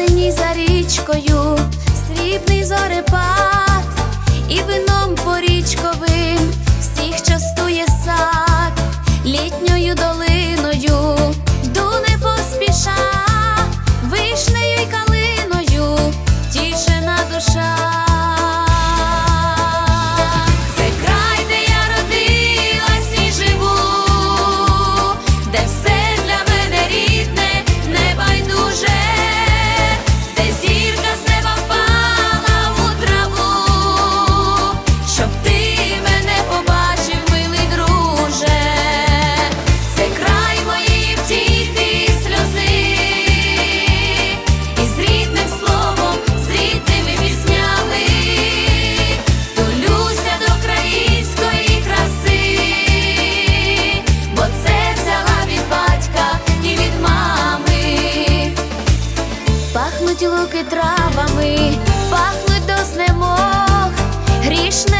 зеленій за річкою, срібний зорепад. руки травами, пахнуть до знемог грішне.